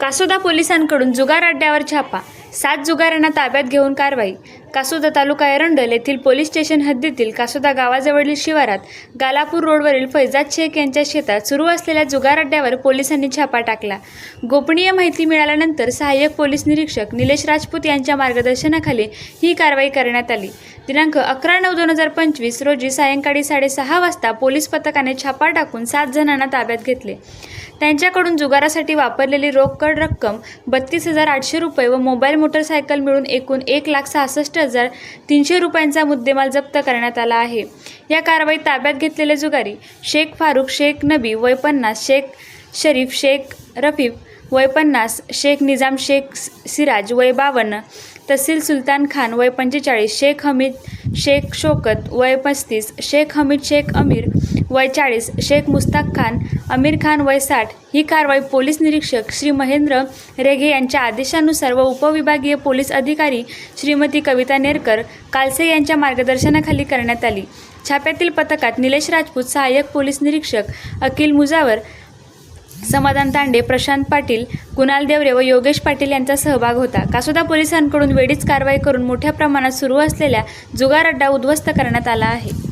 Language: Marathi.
कासोदा पोलिसांकडून जुगार अड्ड्यावर छापा. सात जुगारांना ताब्यात घेऊन कारवाई. कासोदा तालुका एरंडल येथील पोलीस स्टेशन हद्दीतील कासोदा गावाजवळील शिवारात गालापूर रोडवरील फैजाद शेख यांच्या शेतात सुरू असलेल्या जुगार अड्ड्यावर पोलिसांनी छापा टाकला. गोपनीय माहिती मिळाल्यानंतर सहाय्यक पोलीस निरीक्षक निलेश राजपूत यांच्या मार्गदर्शनाखाली ही कारवाई करण्यात आली. दिनांक अकरा नऊ दोन हजार पंचवीस रोजी सायंकाळी साडेसहा वाजता पोलीस पथकाने छापा टाकून सात जणांना ताब्यात घेतले. त्यांच्याकडून जुगारासाठी वापरलेली रोकड रक्कम बत्तीस हजार आठशे रुपये व मोबाईल मोटरसायकल मिळून एकूण एक लाख सहासष्ट हजार तीनशे रुपयांचा मुद्देमाल जप्त करण्यात आला आहे. या कारवाईत ताब्यात घेतलेले जुगारी शेख फारुख शेख नबी वय पन्नास शेख शरीफ शेख रफीफ वय पन्नास शेख निजाम शेख सिराज वय बावन्न तहसील सुलतान खान वय पंचेचाळीस शेख हमीद शेख शोकत वय पस्तीस शेख हमीद शेख अमीर वय चाळीस शेख मुस्ताक खान अमीर खान वयसाठ ही कारवाई पोलीस निरीक्षक श्री महेंद्र रेघे यांच्या आदेशानुसार व उपविभागीय पोलीस अधिकारी श्रीमती कविता नेरकर कालसे यांच्या मार्गदर्शनाखाली करण्यात आली. छाप्यातील पथकात निलेश राजपूत सहाय्यक पोलीस निरीक्षक अखिल मुजावर समाधान तांडे प्रशांत पाटील कुणाल देवरे व योगेश पाटील यांचा सहभाग होता. कासोदा पोलिसांकडून वेळीच कारवाई करून मोठ्या प्रमाणात सुरू असलेल्या जुगार अड्डा उद्ध्वस्त करण्यात आला आहे.